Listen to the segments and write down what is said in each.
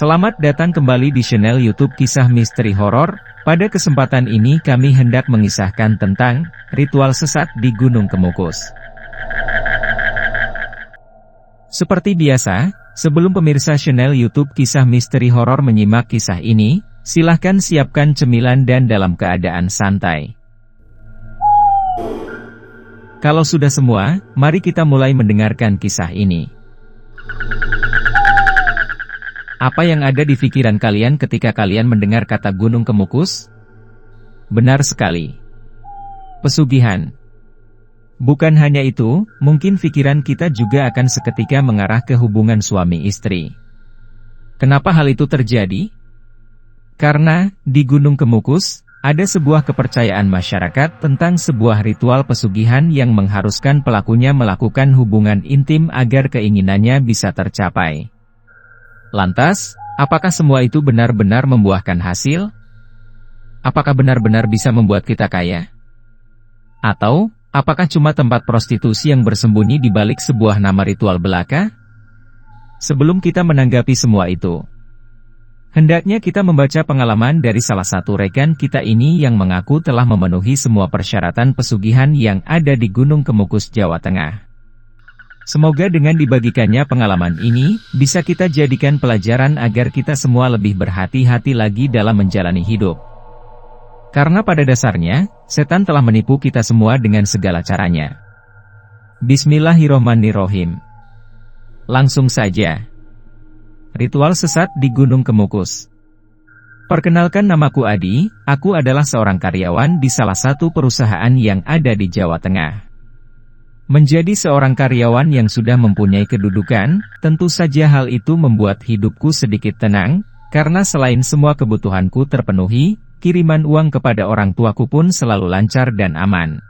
Selamat datang kembali di channel YouTube Kisah Misteri Horor. Pada kesempatan ini kami hendak mengisahkan tentang ritual sesat di Gunung Kemukus. Seperti biasa, sebelum pemirsa channel YouTube Kisah Misteri Horor menyimak kisah ini, silahkan siapkan cemilan dan dalam keadaan santai. Kalau sudah semua, mari kita mulai mendengarkan kisah ini. Apa yang ada di pikiran kalian ketika kalian mendengar kata gunung kemukus? Benar sekali. Pesugihan. Bukan hanya itu, mungkin pikiran kita juga akan seketika mengarah ke hubungan suami istri. Kenapa hal itu terjadi? Karena, di Gunung Kemukus, ada sebuah kepercayaan masyarakat tentang sebuah ritual pesugihan yang mengharuskan pelakunya melakukan hubungan intim agar keinginannya bisa tercapai. Lantas, apakah semua itu benar-benar membuahkan hasil? Apakah benar-benar bisa membuat kita kaya? Atau, apakah cuma tempat prostitusi yang bersembunyi di balik sebuah nama ritual belaka? Sebelum kita menanggapi semua itu, hendaknya kita membaca pengalaman dari salah satu rekan kita ini yang mengaku telah memenuhi semua persyaratan pesugihan yang ada di Gunung Kemukus, Jawa Tengah. Semoga dengan dibagikannya pengalaman ini, bisa kita jadikan pelajaran agar kita semua lebih berhati-hati lagi dalam menjalani hidup. Karena pada dasarnya, setan telah menipu kita semua dengan segala caranya. Bismillahirrohmanirrohim. Langsung saja. Ritual sesat di Gunung Kemukus. Perkenalkan namaku Adi, aku adalah seorang karyawan di salah satu perusahaan yang ada di Jawa Tengah. Menjadi seorang karyawan yang sudah mempunyai kedudukan, tentu saja hal itu membuat hidupku sedikit tenang, karena selain semua kebutuhanku terpenuhi, kiriman uang kepada orang tuaku pun selalu lancar dan aman.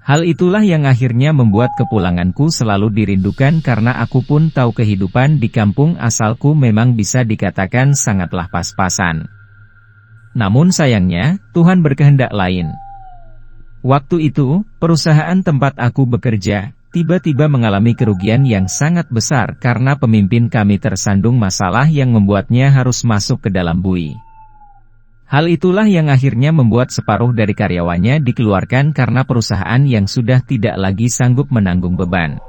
Hal itulah yang akhirnya membuat kepulanganku selalu dirindukan karena aku pun tahu kehidupan di kampung asalku memang bisa dikatakan sangatlah pas-pasan. Namun sayangnya, Tuhan berkehendak lain. Waktu itu, perusahaan tempat aku bekerja, tiba-tiba mengalami kerugian yang sangat besar karena pemimpin kami tersandung masalah yang membuatnya harus masuk ke dalam bui. Hal itulah yang akhirnya membuat separuh dari karyawannya dikeluarkan karena perusahaan yang sudah tidak lagi sanggup menanggung beban.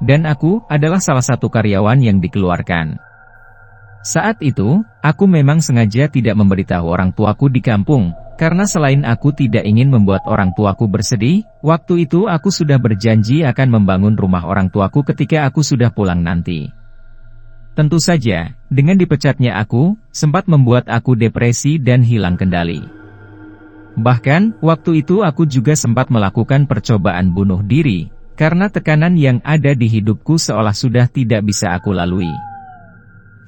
Dan aku adalah salah satu karyawan yang dikeluarkan. Saat itu, aku memang sengaja tidak memberitahu orang tuaku di kampung, karena selain aku tidak ingin membuat orang tuaku bersedih, waktu itu aku sudah berjanji akan membangun rumah orang tuaku ketika aku sudah pulang nanti. Tentu saja, dengan dipecatnya aku, sempat membuat aku depresi dan hilang kendali. Bahkan, waktu itu aku juga sempat melakukan percobaan bunuh diri, karena tekanan yang ada di hidupku seolah sudah tidak bisa aku lalui.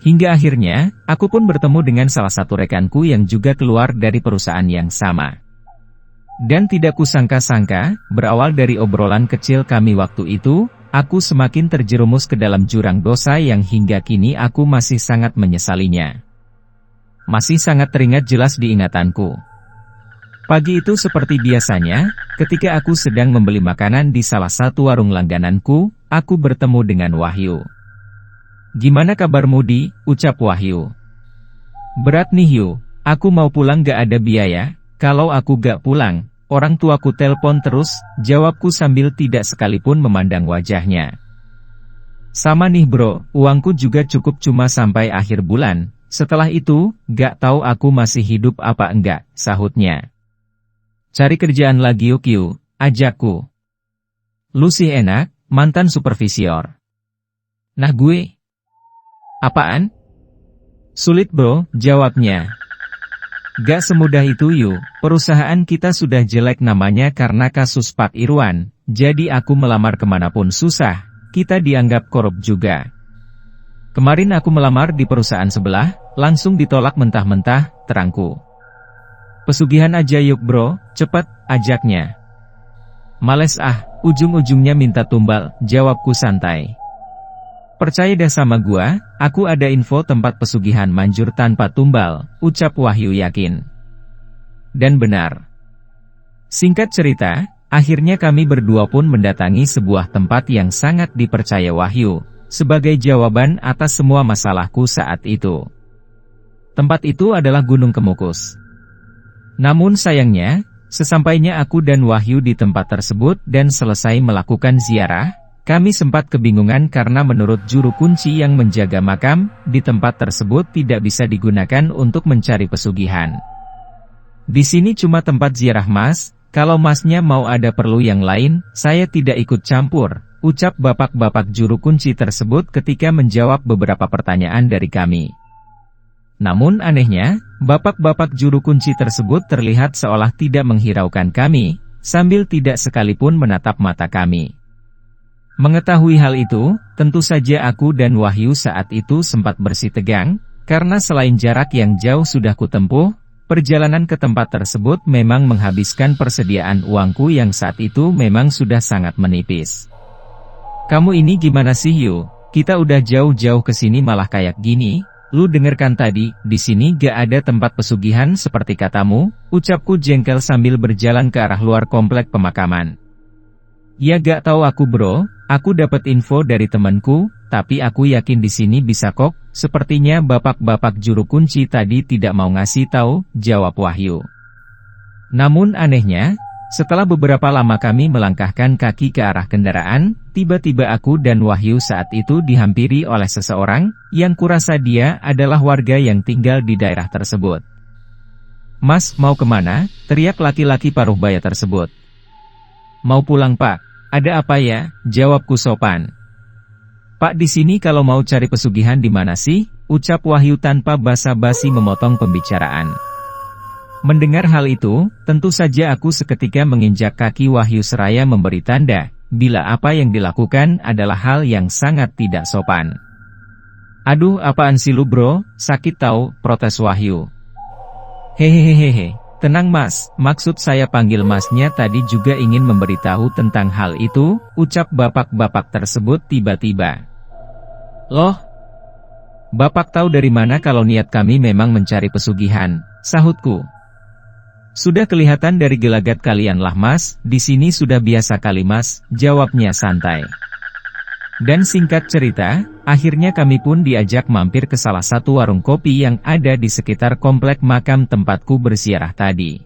Hingga akhirnya, aku pun bertemu dengan salah satu rekanku yang juga keluar dari perusahaan yang sama. Dan tidak kusangka-sangka, berawal dari obrolan kecil kami waktu itu, aku semakin terjerumus ke dalam jurang dosa yang hingga kini aku masih sangat menyesalinya. Masih sangat teringat jelas di ingatanku. Pagi itu seperti biasanya, ketika aku sedang membeli makanan di salah satu warung langgananku, aku bertemu dengan Wahyu. Gimana kabarmu di, ucap Wahyu. Berat nih Yu, aku mau pulang gak ada biaya, kalau aku gak pulang, orang tuaku telpon terus, jawabku sambil tidak sekalipun memandang wajahnya. Sama nih bro, uangku juga cukup cuma sampai akhir bulan, setelah itu, gak tahu aku masih hidup apa enggak, sahutnya. Cari kerjaan lagi yuk Yu, ajakku. Lu sih enak, mantan supervisor. Nah gue, Apaan? Sulit bro, jawabnya. Gak semudah itu yuk, perusahaan kita sudah jelek namanya karena kasus Pak Irwan, jadi aku melamar ke mana pun susah, kita dianggap korup juga. Kemarin aku melamar di perusahaan sebelah, langsung ditolak mentah-mentah, terangku. Pesugihan aja yuk bro, cepet, ajaknya. Males ah, ujung-ujungnya minta tumbal, jawabku santai. Percaya deh sama gua, aku ada info tempat pesugihan manjur tanpa tumbal, ucap Wahyu yakin. Dan benar. Singkat cerita, akhirnya kami berdua pun mendatangi sebuah tempat yang sangat dipercaya Wahyu. sebagai jawaban atas semua masalahku saat itu. Tempat itu adalah Gunung Kemukus. Namun sayangnya, sesampainya aku dan Wahyu di tempat tersebut dan selesai melakukan ziarah, kami sempat kebingungan karena menurut juru kunci yang menjaga makam, di tempat tersebut tidak bisa digunakan untuk mencari pesugihan. Di sini cuma tempat ziarah mas, kalau masnya mau ada perlu yang lain, saya tidak ikut campur, ucap bapak-bapak juru kunci tersebut ketika menjawab beberapa pertanyaan dari kami. Namun anehnya, bapak-bapak juru kunci tersebut terlihat seolah tidak menghiraukan kami, sambil tidak sekalipun menatap mata kami. Mengetahui hal itu, tentu saja aku dan Wahyu saat itu sempat bersih tegang, karena selain jarak yang jauh sudah kutempuh, perjalanan ke tempat tersebut memang menghabiskan persediaan uangku yang saat itu memang sudah sangat menipis. Kamu ini gimana sih Yu? Kita udah jauh-jauh ke sini malah kayak gini, Lu dengarkan tadi, di sini gak ada tempat pesugihan seperti katamu, ucapku jengkel sambil berjalan ke arah luar komplek pemakaman. Ya gak tahu aku bro, aku dapat info dari temanku, tapi aku yakin di sini bisa kok, sepertinya bapak-bapak juru kunci tadi tidak mau ngasih tahu, jawab Wahyu. Namun anehnya, setelah beberapa lama kami melangkahkan kaki ke arah kendaraan, tiba-tiba aku dan Wahyu saat itu dihampiri oleh seseorang, yang kurasa dia adalah warga yang tinggal di daerah tersebut. Mas, mau ke mana? Teriak laki-laki paruh baya tersebut. Mau pulang pak, ada apa ya? Jawabku sopan. Pak di sini kalau mau cari pesugihan di mana sih? Ucap Wahyu tanpa basa-basi memotong pembicaraan. Mendengar hal itu, tentu saja aku seketika menginjak kaki Wahyu Seraya memberi tanda, bila apa yang dilakukan adalah hal yang sangat tidak sopan. Aduh apaan sih lu bro, sakit tau, protes Wahyu. Hehehehe, tenang mas, maksud saya panggil masnya tadi juga ingin memberitahu tentang hal itu, ucap bapak-bapak tersebut tiba-tiba. Loh? Bapak tahu dari mana kalau niat kami memang mencari pesugihan, sahutku. Sudah kelihatan dari gelagat kalian lah mas, di sini sudah biasa kali mas, jawabnya santai. Dan singkat cerita, akhirnya kami pun diajak mampir ke salah satu warung kopi yang ada di sekitar komplek makam tempatku bersiarah tadi.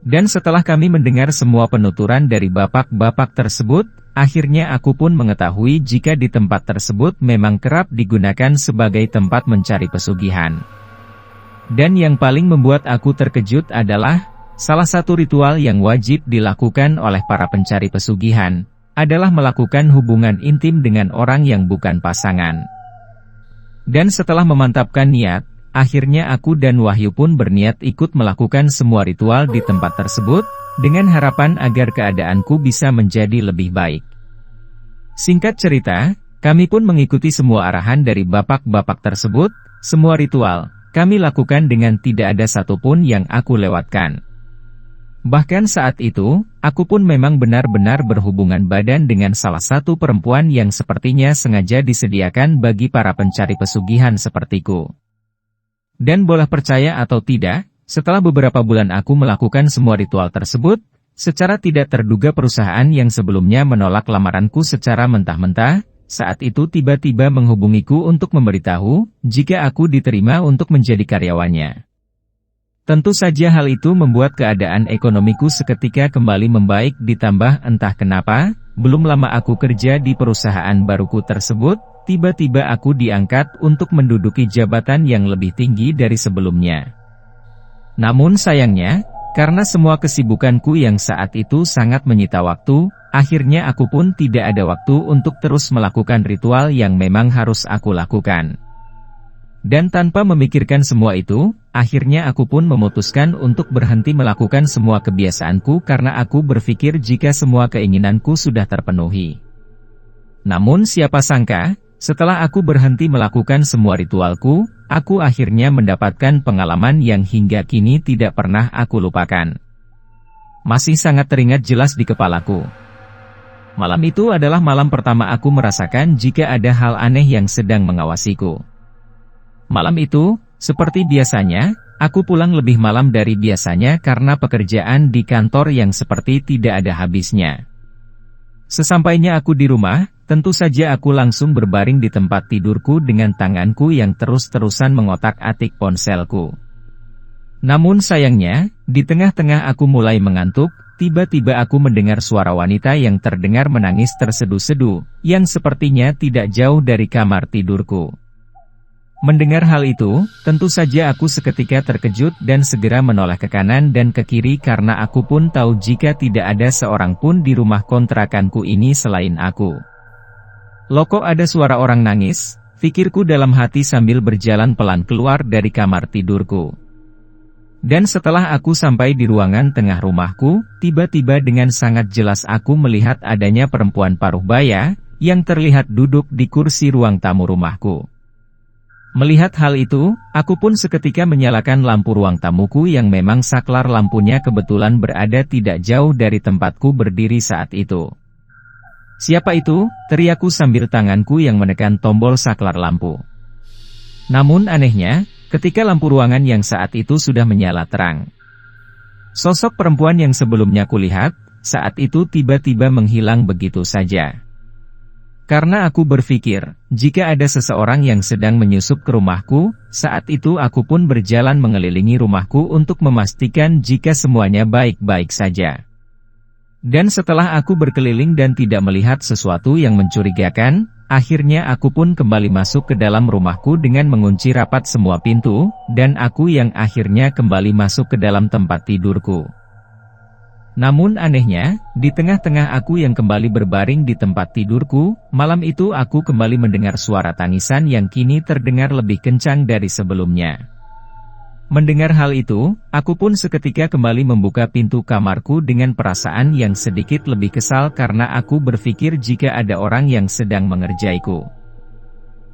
Dan setelah kami mendengar semua penuturan dari bapak-bapak tersebut, akhirnya aku pun mengetahui jika di tempat tersebut memang kerap digunakan sebagai tempat mencari pesugihan. Dan yang paling membuat aku terkejut adalah, salah satu ritual yang wajib dilakukan oleh para pencari pesugihan, adalah melakukan hubungan intim dengan orang yang bukan pasangan. Dan setelah memantapkan niat, akhirnya aku dan Wahyu pun berniat ikut melakukan semua ritual di tempat tersebut, dengan harapan agar keadaanku bisa menjadi lebih baik. Singkat cerita, kami pun mengikuti semua arahan dari bapak-bapak tersebut, semua ritual, kami lakukan dengan tidak ada satupun yang aku lewatkan. Bahkan saat itu, aku pun memang benar-benar berhubungan badan dengan salah satu perempuan yang sepertinya sengaja disediakan bagi para pencari pesugihan sepertiku. Dan boleh percaya atau tidak, setelah beberapa bulan aku melakukan semua ritual tersebut, secara tidak terduga perusahaan yang sebelumnya menolak lamaranku secara mentah-mentah, saat itu tiba-tiba menghubungiku untuk memberitahu, jika aku diterima untuk menjadi karyawannya. Tentu saja hal itu membuat keadaan ekonomiku seketika kembali membaik ditambah entah kenapa, belum lama aku kerja di perusahaan baruku tersebut, tiba-tiba aku diangkat untuk menduduki jabatan yang lebih tinggi dari sebelumnya. Namun sayangnya, karena semua kesibukanku yang saat itu sangat menyita waktu, Akhirnya aku pun tidak ada waktu untuk terus melakukan ritual yang memang harus aku lakukan. Dan tanpa memikirkan semua itu, akhirnya aku pun memutuskan untuk berhenti melakukan semua kebiasaanku karena aku berpikir jika semua keinginanku sudah terpenuhi. Namun siapa sangka, setelah aku berhenti melakukan semua ritualku, aku akhirnya mendapatkan pengalaman yang hingga kini tidak pernah aku lupakan. Masih sangat teringat jelas di kepalaku. Malam itu adalah malam pertama aku merasakan jika ada hal aneh yang sedang mengawasiku. Malam itu, seperti biasanya, aku pulang lebih malam dari biasanya karena pekerjaan di kantor yang seperti tidak ada habisnya. Sesampainya aku di rumah, tentu saja aku langsung berbaring di tempat tidurku dengan tanganku yang terus-terusan mengotak-atik ponselku. Namun sayangnya, di tengah-tengah aku mulai mengantuk, tiba-tiba aku mendengar suara wanita yang terdengar menangis tersedu-sedu, yang sepertinya tidak jauh dari kamar tidurku. Mendengar hal itu, tentu saja aku seketika terkejut dan segera menoleh ke kanan dan ke kiri karena aku pun tahu jika tidak ada seorang pun di rumah kontrakanku ini selain aku. Loko ada suara orang nangis, pikirku dalam hati sambil berjalan pelan keluar dari kamar tidurku. Dan setelah aku sampai di ruangan tengah rumahku, tiba-tiba dengan sangat jelas aku melihat adanya perempuan paruh baya, yang terlihat duduk di kursi ruang tamu rumahku. Melihat hal itu, aku pun seketika menyalakan lampu ruang tamuku yang memang saklar lampunya kebetulan berada tidak jauh dari tempatku berdiri saat itu. Siapa itu? Teriaku sambil tanganku yang menekan tombol saklar lampu. Namun anehnya, ketika lampu ruangan yang saat itu sudah menyala terang. Sosok perempuan yang sebelumnya kulihat, saat itu tiba-tiba menghilang begitu saja. Karena aku berpikir, jika ada seseorang yang sedang menyusup ke rumahku, saat itu aku pun berjalan mengelilingi rumahku untuk memastikan jika semuanya baik-baik saja. Dan setelah aku berkeliling dan tidak melihat sesuatu yang mencurigakan, Akhirnya aku pun kembali masuk ke dalam rumahku dengan mengunci rapat semua pintu, dan aku yang akhirnya kembali masuk ke dalam tempat tidurku. Namun anehnya, di tengah-tengah aku yang kembali berbaring di tempat tidurku, malam itu aku kembali mendengar suara tangisan yang kini terdengar lebih kencang dari sebelumnya. Mendengar hal itu, aku pun seketika kembali membuka pintu kamarku dengan perasaan yang sedikit lebih kesal karena aku berpikir jika ada orang yang sedang mengerjaiku.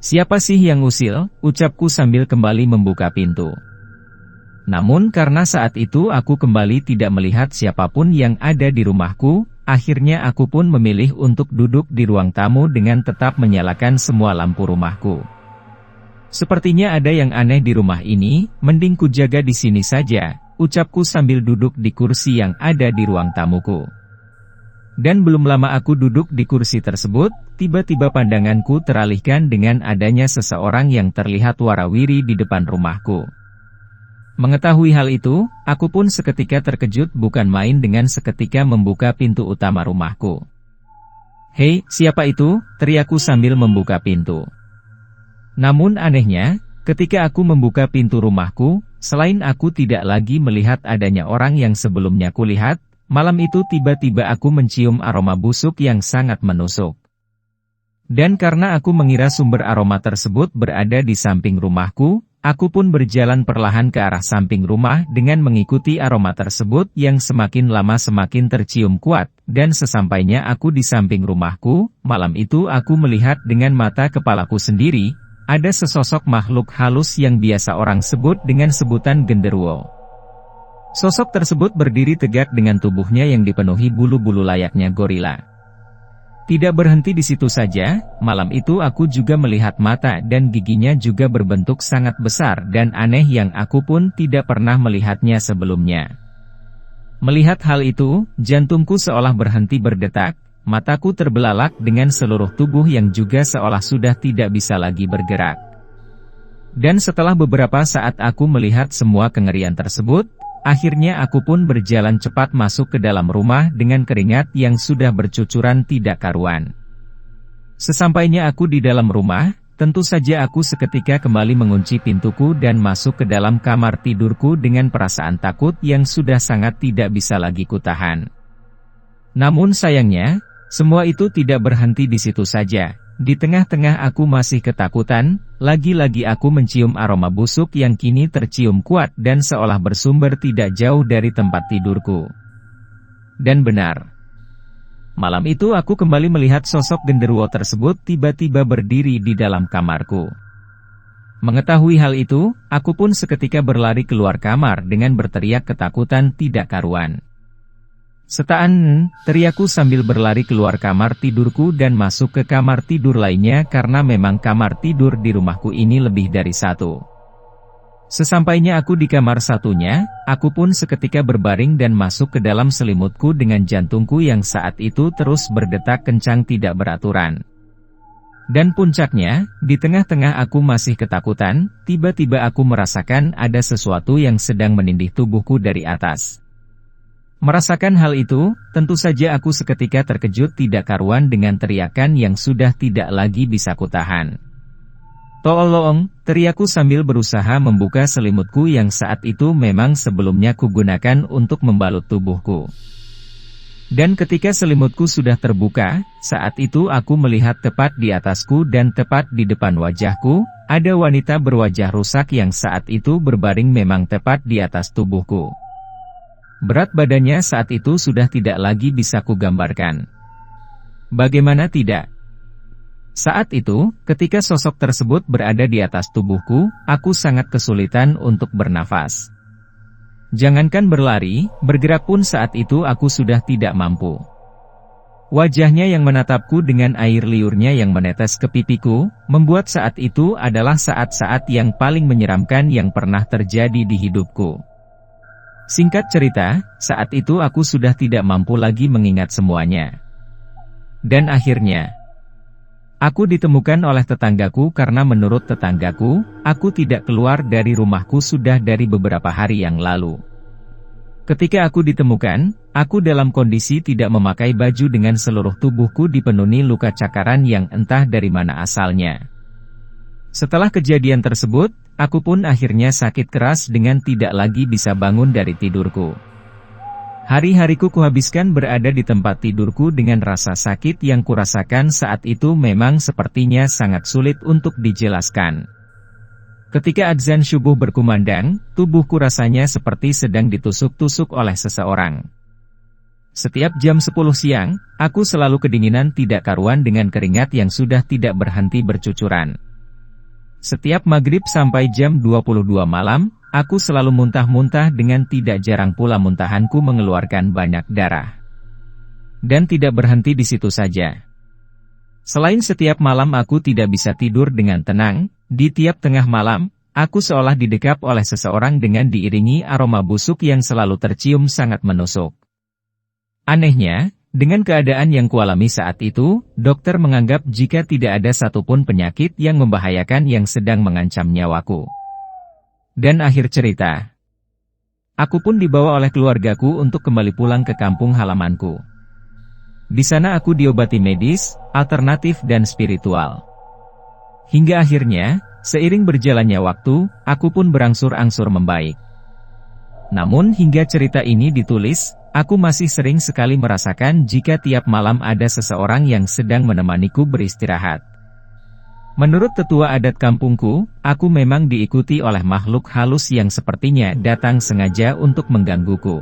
Siapa sih yang usil? Ucapku sambil kembali membuka pintu. Namun karena saat itu aku kembali tidak melihat siapa pun yang ada di rumahku, akhirnya aku pun memilih untuk duduk di ruang tamu dengan tetap menyalakan semua lampu rumahku. Sepertinya ada yang aneh di rumah ini, mending ku jaga di sini saja, ucapku sambil duduk di kursi yang ada di ruang tamuku. Dan belum lama aku duduk di kursi tersebut, tiba-tiba pandanganku teralihkan dengan adanya seseorang yang terlihat warawiri di depan rumahku. Mengetahui hal itu, aku pun seketika terkejut bukan main dengan seketika membuka pintu utama rumahku. Hei, siapa itu? Teriaku sambil membuka pintu. Namun anehnya, ketika aku membuka pintu rumahku, selain aku tidak lagi melihat adanya orang yang sebelumnya kulihat, malam itu tiba-tiba aku mencium aroma busuk yang sangat menusuk. Dan karena aku mengira sumber aroma tersebut berada di samping rumahku, aku pun berjalan perlahan ke arah samping rumah dengan mengikuti aroma tersebut yang semakin lama semakin tercium kuat, dan sesampainya aku di samping rumahku, malam itu aku melihat dengan mata kepalaku sendiri, ada sesosok makhluk halus yang biasa orang sebut dengan sebutan genderuwo. Sosok tersebut berdiri tegak dengan tubuhnya yang dipenuhi bulu-bulu layaknya gorila. Tidak berhenti di situ saja, malam itu aku juga melihat mata dan giginya juga berbentuk sangat besar dan aneh yang aku pun tidak pernah melihatnya sebelumnya. Melihat hal itu, jantungku seolah berhenti berdetak, Mataku terbelalak dengan seluruh tubuh yang juga seolah sudah tidak bisa lagi bergerak. Dan setelah beberapa saat aku melihat semua kengerian tersebut, akhirnya aku pun berjalan cepat masuk ke dalam rumah dengan keringat yang sudah bercucuran tidak karuan. Sesampainya aku di dalam rumah, tentu saja aku seketika kembali mengunci pintuku dan masuk ke dalam kamar tidurku dengan perasaan takut yang sudah sangat tidak bisa lagi kutahan. Namun sayangnya, semua itu tidak berhenti di situ saja. Di tengah-tengah aku masih ketakutan, lagi-lagi aku mencium aroma busuk yang kini tercium kuat dan seolah bersumber tidak jauh dari tempat tidurku. Dan benar. Malam itu aku kembali melihat sosok genderuwo tersebut tiba-tiba berdiri di dalam kamarku. Mengetahui hal itu, aku pun seketika berlari keluar kamar dengan berteriak ketakutan tidak karuan. Setaan, teriaku sambil berlari keluar kamar tidurku dan masuk ke kamar tidur lainnya karena memang kamar tidur di rumahku ini lebih dari satu. Sesampainya aku di kamar satunya, aku pun seketika berbaring dan masuk ke dalam selimutku dengan jantungku yang saat itu terus berdetak kencang tidak beraturan. Dan puncaknya, di tengah-tengah aku masih ketakutan, tiba-tiba aku merasakan ada sesuatu yang sedang menindih tubuhku dari atas. Merasakan hal itu, tentu saja aku seketika terkejut tidak karuan dengan teriakan yang sudah tidak lagi bisa kutahan. Tolong, teriakku sambil berusaha membuka selimutku yang saat itu memang sebelumnya kugunakan untuk membalut tubuhku. Dan ketika selimutku sudah terbuka, saat itu aku melihat tepat di atasku dan tepat di depan wajahku, ada wanita berwajah rusak yang saat itu berbaring memang tepat di atas tubuhku. Berat badannya saat itu sudah tidak lagi bisa kugambarkan. Bagaimana tidak? Saat itu, ketika sosok tersebut berada di atas tubuhku, aku sangat kesulitan untuk bernafas. Jangankan berlari, bergerak pun saat itu aku sudah tidak mampu. Wajahnya yang menatapku dengan air liurnya yang menetes ke pipiku, membuat saat itu adalah saat-saat yang paling menyeramkan yang pernah terjadi di hidupku. Singkat cerita, saat itu aku sudah tidak mampu lagi mengingat semuanya. Dan akhirnya, Aku ditemukan oleh tetanggaku karena menurut tetanggaku, aku tidak keluar dari rumahku sudah dari beberapa hari yang lalu. Ketika aku ditemukan, aku dalam kondisi tidak memakai baju dengan seluruh tubuhku dipenuhi luka cakaran yang entah dari mana asalnya. Setelah kejadian tersebut, aku pun akhirnya sakit keras dengan tidak lagi bisa bangun dari tidurku. Hari-hariku kuhabiskan berada di tempat tidurku dengan rasa sakit yang kurasakan saat itu memang sepertinya sangat sulit untuk dijelaskan. Ketika adzan subuh berkumandang, tubuhku rasanya seperti sedang ditusuk-tusuk oleh seseorang. Setiap jam 10 siang, aku selalu kedinginan tidak karuan dengan keringat yang sudah tidak berhenti bercucuran. Setiap maghrib sampai jam 22 malam, Aku selalu muntah-muntah dengan tidak jarang pula muntahanku mengeluarkan banyak darah. Dan tidak berhenti di situ saja. Selain setiap malam aku tidak bisa tidur dengan tenang, di tiap tengah malam, aku seolah didekap oleh seseorang dengan diiringi aroma busuk yang selalu tercium sangat menusuk. Anehnya, dengan keadaan yang kualami saat itu, dokter menganggap jika tidak ada satupun penyakit yang membahayakan yang sedang mengancam nyawaku. Dan akhir cerita. Aku pun dibawa oleh keluargaku untuk kembali pulang ke kampung halamanku. Di sana aku diobati medis, alternatif dan spiritual. Hingga akhirnya, seiring berjalannya waktu, aku pun berangsur-angsur membaik. Namun hingga cerita ini ditulis, aku masih sering sekali merasakan jika tiap malam ada seseorang yang sedang menemaniku beristirahat. Menurut tetua adat kampungku, aku memang diikuti oleh makhluk halus yang sepertinya datang sengaja untuk menggangguku.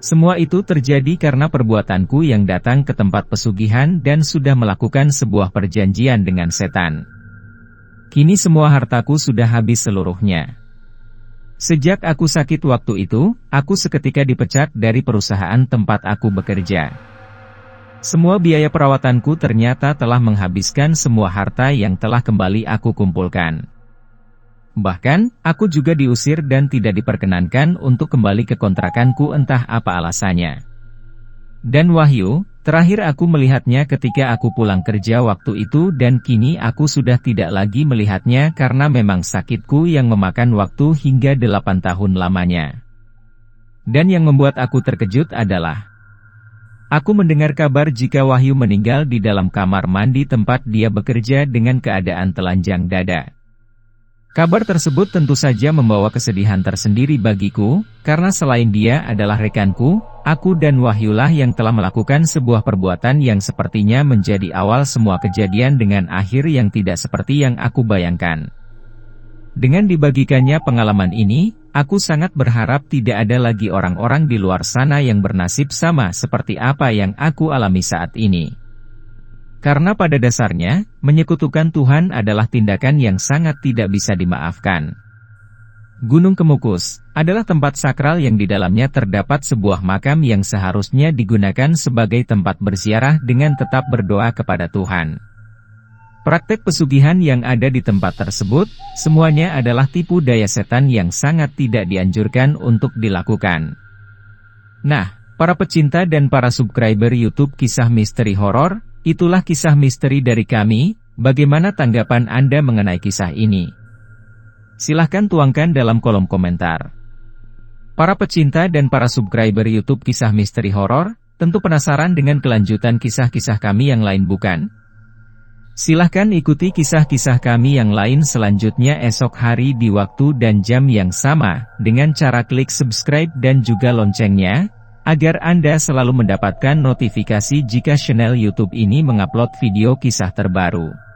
Semua itu terjadi karena perbuatanku yang datang ke tempat pesugihan dan sudah melakukan sebuah perjanjian dengan setan. Kini semua hartaku sudah habis seluruhnya. Sejak aku sakit waktu itu, aku seketika dipecat dari perusahaan tempat aku bekerja. Semua biaya perawatanku ternyata telah menghabiskan semua harta yang telah kembali aku kumpulkan. Bahkan, aku juga diusir dan tidak diperkenankan untuk kembali ke kontrakanku entah apa alasannya. Dan Wahyu, terakhir aku melihatnya ketika aku pulang kerja waktu itu dan kini aku sudah tidak lagi melihatnya karena memang sakitku yang memakan waktu hingga 8 tahun lamanya. Dan yang membuat aku terkejut adalah, Aku mendengar kabar jika Wahyu meninggal di dalam kamar mandi tempat dia bekerja dengan keadaan telanjang dada. Kabar tersebut tentu saja membawa kesedihan tersendiri bagiku, karena selain dia adalah rekanku, aku dan Wahyulah yang telah melakukan sebuah perbuatan yang sepertinya menjadi awal semua kejadian dengan akhir yang tidak seperti yang aku bayangkan. Dengan dibagikannya pengalaman ini, Aku sangat berharap tidak ada lagi orang-orang di luar sana yang bernasib sama seperti apa yang aku alami saat ini. Karena pada dasarnya, menyekutukan Tuhan adalah tindakan yang sangat tidak bisa dimaafkan. Gunung Kemukus adalah tempat sakral yang di dalamnya terdapat sebuah makam yang seharusnya digunakan sebagai tempat bersiarah dengan tetap berdoa kepada Tuhan. Praktek pesugihan yang ada di tempat tersebut, semuanya adalah tipu daya setan yang sangat tidak dianjurkan untuk dilakukan. Nah, para pecinta dan para subscriber YouTube kisah misteri horor, itulah kisah misteri dari kami, Bagaimana tanggapan Anda mengenai kisah ini? Silahkan tuangkan dalam kolom komentar. Para pecinta dan para subscriber YouTube kisah misteri horor, tentu penasaran dengan kelanjutan kisah-kisah kami yang lain bukan? Silahkan ikuti kisah-kisah kami yang lain selanjutnya esok hari di waktu dan jam yang sama, dengan cara klik subscribe dan juga loncengnya, agar Anda selalu mendapatkan notifikasi jika channel YouTube ini mengupload video kisah terbaru.